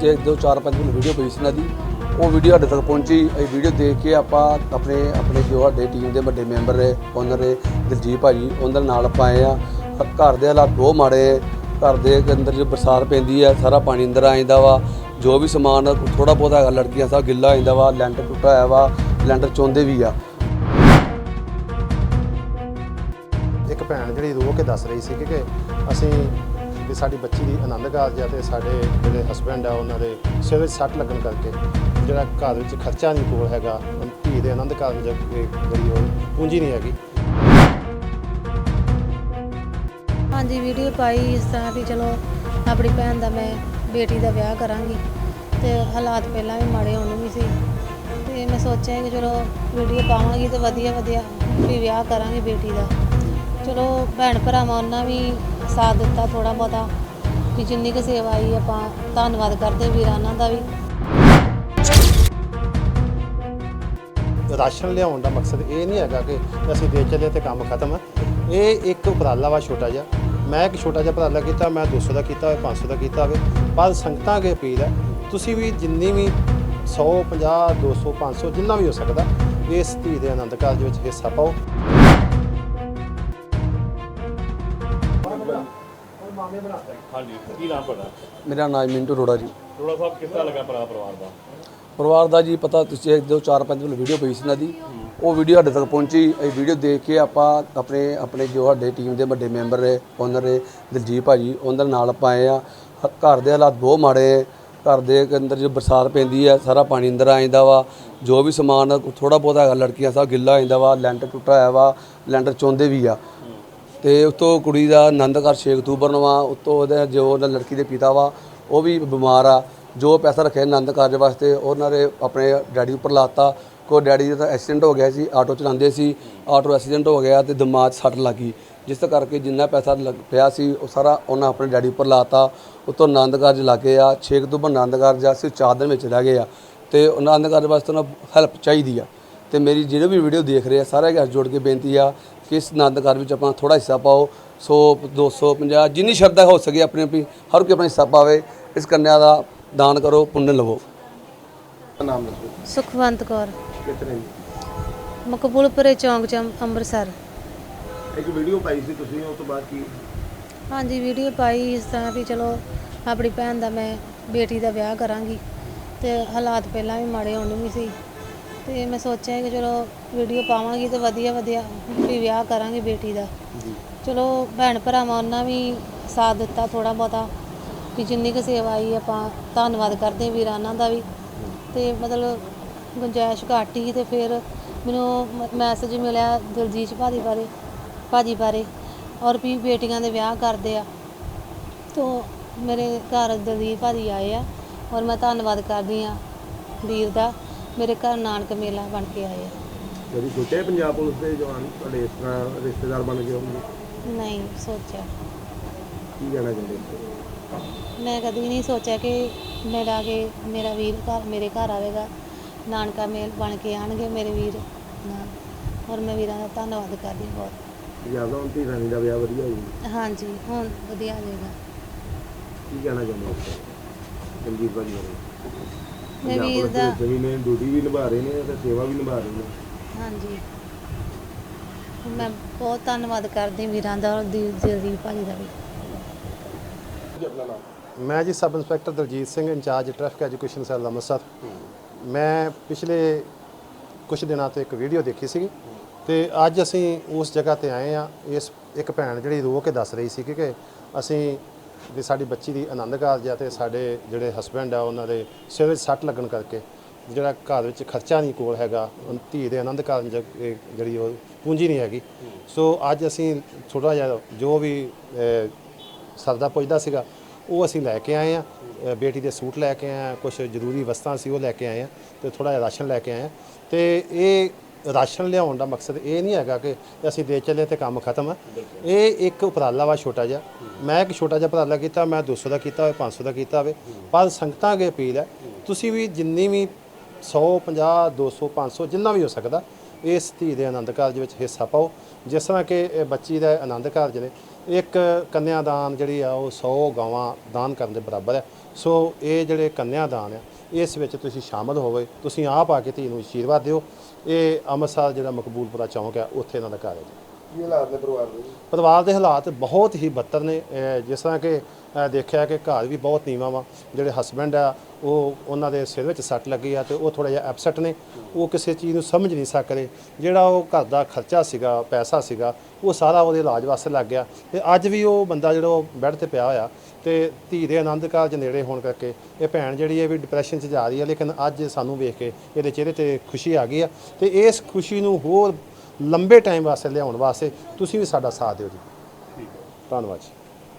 ਤੇ ਦੋ ਚਾਰ ਪੰਜ ਦਿਨ ਵੀਡੀਓ ਪਈ ਸੀ ਇਹਨਾਂ ਦੀ। ਉਹ ਵੀਡੀਓ ਸਾਡੇ ਤੱਕ ਪਹੁੰਚੀ। ਇਹ ਵੀਡੀਓ ਦੇਖ ਕੇ ਆਪਾਂ ਆਪਣੇ ਆਪਣੇ ਜੋ ਸਾਡੇ ਟੀਮ ਦੇ ਵੱਡੇ ਮੈਂਬਰ ਨੇ ਓਨਰ ਨੇ, ਦਿਲਜੀਤ ਭਾਜੀ, ਉਹਨਾਂ ਦੇ ਨਾਲ ਆਪਾਂ ਆਏ ਆ ਘਰ ਦੇ ਹਾਲਾਤ ਬਹੁਤ ਮਾੜੇ ਘਰ ਦੇ ਅੰਦਰ ਜੋ ਬਰਸਾਤ ਪੈਂਦੀ ਹੈ, ਸਾਰਾ ਪਾਣੀ ਅੰਦਰ ਆ ਜਾਂਦਾ ਵਾ। ਜੋ ਵੀ ਸਮਾਨ ਥੋੜਾ ਬਹੁਤਾ ਹੈਗਾ, ਲੜਕੀਆਂ ਸਭ ਗਿੱਲਾ ਹੋ ਜਾਂਦਾ ਵਾ, ਲੈਂਟਰ ਟੁੱਟਾ ਹੋਇਆ ਵਾ, ਲੈਂਟਰ ਚੋਂਦੇ ਵੀ ਆ। ਇੱਕ ਭੈਣ ਜਿਹੜੀ ਰੋ ਕੇ ਦੱਸ ਰਹੀ ਸੀ ਕਿ ਅਸੀਂ ਵੀ ਸਾਡੀ ਬੱਚੀ ਦੀ ਆਨੰਦ ਕਾਰਜ ਆ ਤੇ ਸਾਡੇ ਜਿਹੜੇ ਹਸਬੰਡ ਆ, ਉਹਨਾਂ ਦੇ ਸਿਰ ਵਿੱਚ ਸੱਟ ਲੱਗਣ ਕਰਕੇ ਜਿਹੜਾ ਘਰ ਵਿੱਚ ਖਰਚਾ ਨਹੀਂ ਕੋਲ ਹੈਗਾ ਧੀ ਦੇ ਆਨੰਦ ਕਾਰਜ ਜਿਹੜੀ ਉਹ ਪੂੰਜੀ ਨਹੀਂ ਹੈਗੀ। ਹਾਂਜੀ ਵੀਡੀਓ ਪਾਈ ਇਸ ਤਰ੍ਹਾਂ ਵੀ ਚਲੋ ਆਪਣੀ ਭੈਣ ਦਾ ਮੈਂ, ਬੇਟੀ ਦਾ ਵਿਆਹ ਕਰਾਂਗੀ ਤੇ ਹਾਲਾਤ ਪਹਿਲਾਂ ਵੀ ਮਾੜੇ ਹੋਣ ਵੀ ਸੀ। ਤੇ ਮੈਂ ਸੋਚਿਆ ਕਿ ਚਲੋ ਵੀਡੀਓ ਪਾਵਾਂਗੀ ਤੇ ਵਧੀਆ ਵਧੀਆ ਵੀ ਵਿਆਹ ਕਰਾਂਗੇ ਬੇਟੀ ਦਾ। ਚਲੋ ਭੈਣ ਭਰਾਵਾਂ ਉਹਨਾਂ ਵੀ ਸਾਥ ਦਿੱਤਾ ਥੋੜਾ ਬਹੁਤਾ ਕਿ ਜਿੰਨੀ ਕੁ ਸੇਵਾ ਆਈ ਆਪਾਂ ਧੰਨਵਾਦ ਕਰਦੇ ਵੀਰਾਨਾਂ ਦਾ ਵੀ। ਰਾਸ਼ਨ ਲਿਆਉਣ ਦਾ ਮਕਸਦ ਇਹ ਨਹੀਂ ਹੈਗਾ ਕਿ ਅਸੀਂ ਦੇ ਚੱਲੇ ਤੇ ਕੰਮ ਖਤਮ ਹੈ। ਇਹ ਇੱਕ ਉਪਰਾਲਾ ਵਾ ਛੋਟਾ ਜਿਹਾ। ਮੈਂ ਇੱਕ ਛੋਟਾ ਜਿਹਾ ਉਪਰਾਲਾ ਕੀਤਾ, ਮੈਂ 200 ਦਾ ਕੀਤਾ ਹੋਵੇ 500 ਦਾ ਕੀਤਾ ਹੋਵੇ ਪਰ ਸੰਗਤਾਂ ਅੱਗੇ ਅਪੀਲ ਹੈ, ਤੁਸੀਂ ਵੀ ਜਿੰਨੀ ਵੀ 100 50 200 500 ਜਿੰਨਾ ਵੀ ਹੋ ਸਕਦਾ, ਇਸ ਧੀ ਦੇ ਆਨੰਦ ਕਾਰਜ ਵਿੱਚ ਹਿੱਸਾ ਪਾਓ। ਹਾਂਜੀ ਕੀ ਨਾਮ ਤੁਹਾਡਾ? ਮੇਰਾ ਨਾਮ ਮਿੰਟੂ ਅਰੋੜਾ ਜੀ। ਥੋੜਾ ਸਾਹਿਬ ਕਿਸ ਤਰ੍ਹਾਂ ਲੱਗਾ ਭਰਾ ਪਰਿਵਾਰ ਦਾ? ਪਰਿਵਾਰ ਦਾ ਜੀ ਪਤਾ ਤੁਸੀਂ ਇੱਕ ਦੋ ਚਾਰ ਪੰਜ ਦਿਨ ਵੀਡੀਓ ਪਈ ਸੀ ਇਹਨਾਂ ਦੀ। ਉਹ ਵੀਡੀਓ ਸਾਡੇ ਤੱਕ ਪਹੁੰਚੀ। ਇਹ ਵੀਡੀਓ ਦੇਖ ਕੇ ਆਪਾਂ ਆਪਣੇ ਆਪਣੇ ਜੋ ਸਾਡੇ ਟੀਮ ਦੇ ਵੱਡੇ ਮੈਂਬਰ ਨੇ ਓਨਰ ਨੇ ਦਿਲਜੀਤ ਭਾਜੀ ਉਹਨਾਂ ਦੇ ਨਾਲ ਆਪਾਂ ਆਏ ਆ। ਘਰ ਦੇ ਹਾਲਾਤ ਬਹੁਤ ਮਾੜੇ ਹੈ। ਘਰ ਦੇ ਅੰਦਰ ਜੋ ਬਰਸਾਤ ਪੈਂਦੀ ਹੈ ਸਾਰਾ ਪਾਣੀ ਅੰਦਰ ਆ ਜਾਂਦਾ ਵਾ। ਜੋ ਵੀ ਸਮਾਨ ਥੋੜਾ ਬਹੁਤਾ ਹੈਗਾ ਲੜਕੀਆਂ ਸਭ ਗਿੱਲਾ ਹੋ ਜਾਂਦਾ ਵਾ ਲੈਂਟਰ ਟੁੱਟਾ ਹੋਇਆ ਵਾ ਲੈਂਟਰ ਚੋਂਦੇ ਵੀ ਆ। ਤੇ ਉਤੋਂ ਕੁੜੀ ਦਾ ਆਨੰਦ ਆਨੰਦਗੜ੍ਹ 6 ਅਕਤੂਬਰ ਨੂੰ ਆ, ਉਤੋਂ ਉਹਦੇ ਜੋ ਉਹਦਾ ਲੜਕੀ ਦੇ ਪਿਤਾ ਵਾ, ਉਹ ਵੀ ਬਿਮਾਰ ਆ, ਜੋ ਪੈਸਾ ਰੱਖਿਆ ਆਨੰਦ ਕਾਰਜ ਵਾਸਤੇ, ਉਹਨਾਂ ਨੇ ਆਪਣੇ ਡੈਡੀ ਉੱਪਰ ਲਾਤਾ, ਕੋ ਡੈਡੀ ਦਾ ਐਕਸੀਡੈਂਟ ਹੋ ਗਿਆ ਸੀ, ਆਟੋ ਚਲਾਉਂਦੇ ਸੀ, ਆਟੋ ਐਕਸੀਡੈਂਟ ਹੋ ਗਿਆ ਤੇ ਦਿਮਾਗ 'ਚ ਸੱਟ ਲੱਗੀ ਜਿਸ ਕਰਕੇ ਜਿੰਨਾ ਪੈਸਾ ਲੱਗ ਪਿਆ ਸੀ, ਉਹ ਸਾਰਾ ਉਹਨਾਂ ਆਪਣੇ ਡੈਡੀ ਉੱਪਰ ਲਾਤਾ, ਉਤੋਂ ਆਨੰਦ ਕਾਰਜ ਲੱਗੇ ਆ 6 ਅਕਤੂਬਰ ਆਨੰਦ ਕਾਰਜ ਆ ਸਿਰਫ ਚਾਰ ਦਿਨ ਵਿੱਚ ਰਹਿ ਗਏ ਆ, ਤੇ ਆਨੰਦ ਕਾਰਜ ਵਾਸਤੇ ਉਹਨਾਂ ਹੈਲਪ ਚਾਹੀਦੀ ਆ। ਤੇ ਮੇਰੀ ਜਿਹੜੇ ਵੀ ਵੀਡੀਓ ਦੇਖ ਰਹੇ ਆ ਸਾਰੇ ਘਰ ਜੋੜ ਕੇ ਬੇਨਤੀ ਆ ਕਿ ਇਸ ਆਨੰਦ ਕਾਰਜ ਵਿੱਚ ਆਪਣਾ ਥੋੜਾ ਹਿੱਸਾ ਪਾਓ 100 250 ਜਿੰਨੀ ਸ਼ਰਧਾ ਹੋ ਸਕੇ ਆਪਣੀ ਆਪਣੀ ਹਰ ਕੋਈ ਆਪਣਾ ਹਿੱਸਾ ਪਾਵੇ ਇਸ ਕੰਨਿਆ ਦਾ ਦਾਨ ਕਰੋ ਪੁੰਨ ਲਵੋ। ਨਾਮ ਦੱਸੋ। ਸੁਖਵੰਤ ਕੌਰ। ਕਿਤਨੇ ਮਕਬੂਲਪੁਰੇ ਚੌਂਕ ਚ ਅੰਮ- ਅੰਮ੍ਰਿਤਸਰ। ਇੱਕ ਵੀਡੀਓ ਪਾਈ ਸੀ ਤੁਸੀਂ ਉਸ ਤੋਂ ਬਾਅਦ ਕੀ? ਹਾਂਜੀ ਵੀਡੀਓ ਪਾਈ ਇਸ ਤਰ੍ਹਾਂ ਵੀ ਚਲੋ ਆਪਣੀ ਭੈਣ ਦਾ ਮੈਂ ਬੇਟੀ ਦਾ ਵਿਆਹ ਕਰਾਂਗੀ। ਤੇ ਹਾਲਾਤ ਪਹਿਲਾਂ ਵੀ ਮਾੜੇ ਹੋਣ ਵੀ ਸੀ। ਤੇ ਮੈਂ ਸੋਚਿਆ ਕਿ ਚਲੋ ਵੀਡੀਓ ਪਾਵਾਂਗੀ ਤੇ ਵਧੀਆ ਵਧੀਆ ਵੀ ਵਿਆਹ ਕਰਾਂਗੇ ਬੇਟੀ ਦਾ। ਚਲੋ ਭੈਣ ਭਰਾਵਾਂ ਉਹਨਾਂ ਵੀ ਸਾਥ ਦਿੱਤਾ ਥੋੜਾ ਬਹੁਤਾ ਵੀ ਜਿੰਨੀ ਕੁ ਸੇਵਾ ਆਈ ਆਪਾਂ ਧੰਨਵਾਦ ਕਰਦੇ ਹਾਂ ਵੀਰਾਨਾਂ ਦਾ ਵੀ। ਤੇ ਮਤਲਬ ਗੁੰਜਾਇਸ਼ ਘੱਟ ਹੀ ਤੇ ਫਿਰ ਮੈਨੂੰ ਮੈਸੇਜ ਮਿਲਿਆ ਦਿਲਜੀਤ ਭਾਜੀ ਬਾਰੇ ਭਾਜੀ ਬਾਰੇ ਔਰ ਵੀ ਬੇਟੀਆਂ ਦੇ ਵਿਆਹ ਕਰਦੇ ਆ। ਤੋ ਮੇਰੇ ਘਰ ਦਲਜੀਤ ਭਾਜੀ ਆਏ ਆ ਔਰ ਮੈਂ ਧੰਨਵਾਦ ਕਰਦੀ ਆ ਵੀਰ ਦਾ। ਮੇਰੇ ਘਰ ਨਾਨਕ ਮੇਲਾ ਬਣ ਕੇ ਆਏ ਆ। ਜਿਹੜੀ ਛੋਟੇ ਪੰਜਾਬ ਪੁਲਿਸ ਦੇ ਜਵਾਨ ਤੁਹਾਡੇ ਇਸ ਤਰ੍ਹਾਂ ਰਿਸ਼ਤੇਦਾਰ ਬਣ ਗਏ ਹੋਣਗੇ? ਨਹੀਂ ਸੋਚਿਆ। ਕੀ ਕਹਿਣਾ ਚਾਹੁੰਦੇ ਹੋ? ਮੈਂ ਕਦੀ ਨਹੀਂ ਸੋਚਿਆ ਕਿ ਮੇਰਾ ਕਿ ਮੇਰਾ ਵੀਰ ਘਰ ਮੇਰੇ ਘਰ ਆਵੇਗਾ। ਨਾਨਕਾ ਮੇਲ ਬਣ ਕੇ ਆਣਗੇ ਮੇਰੇ ਵੀਰ ਨਾਲ। ਔਰ ਮੈਂ ਵੀਰਾਂ ਦਾ ਧੰਨਵਾਦ ਕਰਦੀ ਹਾਂ ਬਹੁਤ। ਜ਼ਿਆਦਾ ਹੁਣ ਧੀ ਰਾਣੀ ਦਾ ਵਿਆਹ ਵਧੀਆ ਹੋ ਗਿਆ ਹਾਂਜੀ ਹੁਣ ਵਧੀਆ ਆ ਜਾਏਗਾ ਕੀ ਕਹਿਣਾ ਚਾਹੁੰਦੇ ਹੋ? ਜੰਜੀਰ ਭਾਜੀ ਬਾਰੇ। ਮੈਂ ਪੰਜਾਬ ਵੀਰ ਪੁਲਿਸ ਦੇ ਦਾ ਵਿੱਚ ਵੀ ਨੇ ਡਿਊਟੀ ਵੀ ਨਿਭਾ ਰਹੇ ਨੇ ਤੇ ਸੇਵਾ ਵੀ ਨਿਭਾ ਰਹੇ ਨੇ। ਹਾਂਜੀ। ਮੈਂ ਬਹੁਤ ਧੰਨਵਾਦ ਕਰਦੀ ਵੀਰਾਂ ਦਾ ਔਰ ਦੀ- ਦਿਲਦੀਪ ਭਾਜੀ ਦਾ ਵੀ। ਮੈਂ ਜੀ sub inspector Daljit Singh in-charge traffic education cell Amritsar. ਮੈਂ ਪਿਛਲੇ ਕੁਝ ਦਿਨਾਂ ਤੋਂ ਇੱਕ ਵੀਡੀਓ ਦੇਖੀ ਸੀਗੀ ਤੇ ਅੱਜ ਅਸੀਂ ਉਸ ਜਗ੍ਹਾ ਤੇ ਆਏ ਆ ਇਸ ਇੱਕ ਭੈਣ ਜਿਹੜੀ ਰੋ ਕੇ ਦੱਸ ਰਹੀ ਸੀ ਕਿ ਅਸੀਂ ਵੀ ਸਾਡੀ ਬੱਚੀ ਦੀ ਆਨੰਦ ਕਾਰਜ ਆ ਤੇ ਸਾਡੇ ਜਿਹੜੇ ਹਸਬੰਡ ਆ, ਉਹਨਾਂ ਦੇ ਸਿਰ ਵਿੱਚ ਸੱਟ ਲੱਗਣ ਕਰਕੇ ਜਿਹੜਾ ਘਰ ਵਿੱਚ ਖਰਚਾ ਨਹੀਂ ਕੋਲ ਹੈਗਾ ਧੀ ਦੇ ਆਨੰਦ ਕਾਰਜ ਜਿਹੜੀ ਉਹ ਪੂੰਜੀ ਨਹੀਂ ਹੈਗੀ। ਸੋ ਅੱਜ ਅਸੀਂ ਥੋੜਾ ਜਿਹਾ ਜੋ ਵੀ ਸਰਦਾ ਪੁੱਜਦਾ ਸੀਗਾ, ਉਹ ਅਸੀਂ ਲੈ ਕੇ ਆਏ ਆ। ਬੇਟੀ ਦੇ ਸੂਟ ਲੈ ਕੇ ਆਏ ਆ ਕੁਝ ਜ਼ਰੂਰੀ ਵਸਤਾਂ ਸੀ ਉਹ ਲੈ ਕੇ ਆਏ ਆ ਤੇ ਥੋੜਾ ਜਿਹਾ ਰਾਸ਼ਨ ਲੈ ਕੇ ਆਏ ਆ। ਤੇ ਇਹ ਰਾਸ਼ਨ ਲਿਆਉਣ ਦਾ ਮਕਸਦ ਇਹ ਨਹੀਂ ਹੈਗਾ ਕਿ ਅਸੀਂ ਦੇ ਚੱਲੇ ਤੇ ਕੰਮ ਖਤਮ ਹੈ ਇਹ ਇੱਕ ਉਪਰਾਲਾ ਵਾ ਛੋਟਾ ਜਿਹਾ। ਮੈਂ ਇੱਕ ਛੋਟਾ ਜਿਹਾ ਉਪਰਾਲਾ ਕੀਤਾ, ਮੈਂ 200 ਦਾ ਕੀਤਾ ਹੋਵੇ 500 ਦਾ ਕੀਤਾ ਹੋਵੇ। ਪਰ ਸੰਗਤਾਂ ਅੱਗੇ ਅਪੀਲ ਹੈ, ਤੁਸੀਂ ਵੀ ਜਿੰਨੀ ਵੀ 100 50 200 500 ਜਿੰਨਾ ਵੀ ਹੋ ਸਕਦਾ, ਇਸ ਧੀ ਦੇ ਆਨੰਦ ਕਾਰਜ ਵਿੱਚ ਹਿੱਸਾ ਪਾਓ। ਜਿਸ ਤਰ੍ਹਾਂ ਕਿ ਇਹ ਬੱਚੀ ਦਾ ਆਨੰਦ ਕਾਰਜ ਨੇ ਇੱਕ ਕੰਨਿਆਦਾਨ ਜਿਹੜੀ ਆ, ਉਹ 100 ਗਾਵਾਂ ਦਾਨ ਕਰਨ ਦੇ ਬਰਾਬਰ ਹੈ। ਸੋ ਇਹ ਜਿਹੜੇ ਕੰਨਿਆਦਾਨ ਆ, ਇਸ ਵਿੱਚ ਤੁਸੀਂ ਸ਼ਾਮਲ ਹੋਵੇ। ਤੁਸੀਂ ਆਪ ਆ ਕੇ ਧੀ ਨੂੰ ਆਸ਼ੀਰਵਾਦ ਦਿਓ। ਇਹ ਅੰਮ੍ਰਿਤਸਰ ਜਿਹੜਾ ਮਕਬੂਲਪੁਰਾ ਚੌਂਕ ਹੈ ਉੱਥੇ ਇਹਨਾਂ ਦਾ ਘਰ ਹੈ ਜੀ। ਕੀ ਹਾਲਾਤ ਨੇ ਪਰਿਵਾਰ ਦੇ? ਜੀ? ਪਰਿਵਾਰ ਦੇ ਹਾਲਾਤ ਬਹੁਤ ਹੀ ਬੱਤਰ ਨੇ। ਅਹ ਜਿਸ ਤਰ੍ਹਾਂ ਕਿ, ਅਹ, ਦੇਖਿਆ ਕਿ ਘਰ ਵੀ ਬਹੁਤ ਨੀਵਾਂ ਵਾ। ਜਿਹੜੇ ਹਸਬੈਂਡ ਆ, ਉਹ ਉਹਨਾਂ ਦੇ ਸਿਰ ਵਿੱਚ ਸੱਟ ਲੱਗੀ ਆ ਤੇ ਉਹ ਥੋੜਾ ਜਿਹਾ ਐਪਸੈਟ ਨੇ। ਉਹ ਕਿਸੇ ਚੀਜ਼ ਨੂੰ ਸਮਝ ਨਹੀਂ ਸਕਦੇ ਜਿਹੜਾ ਉਹ ਘਰ ਦਾ ਖਰਚਾ ਸੀਗਾ, ਪੈਸਾ ਸੀਗਾ, ਉਹ ਸਾਰਾ ਉਹਦੇ ਇਲਾਜ ਵਾਸਤੇ ਲੱਗ ਗਿਆ। ਤੇ ਅੱਜ ਵੀ ਉਹ ਬੰਦਾ ਜਿਹੜਾ ਉਹ ਬੈੱਡ ਤੇ ਪਿਆ ਹੋਇਆ ਤੇ ਧੀ ਦੇ ਆਨੰਦ ਕਾਰਜ ਨੇੜੇ ਹੋਣ ਕਰਕੇ ਇਹ ਭੈਣ ਜਿਹੜੀ ਹੈ ਵੀ ਡਿਪਰੈਸ਼ਨ 'ਚ ਜਾ ਰਹੀ ਹੈ, ਲੇਕਿਨ ਅੱਜ ਸਾਨੂੰ ਵੇਖ ਕੇ ਇਹਦੇ ਚਿਹਰੇ ਤੇ ਖੁਸ਼ੀ ਆ ਗਈ ਆ। ਤੇ ਇਸ ਖੁਸ਼ੀ ਨੂੰ ਹੋਰ ਲੰਬੇ ਟਾਈਮ ਵਾਸਤੇ ਲਿਆਉਣ ਵਾਸਤੇ ਤੁਸੀਂ ਵੀ ਸਾਡਾ ਸਾਥ ਦਿਓ ਜੀ। ਧੰਨਵਾਦ ਜੀ।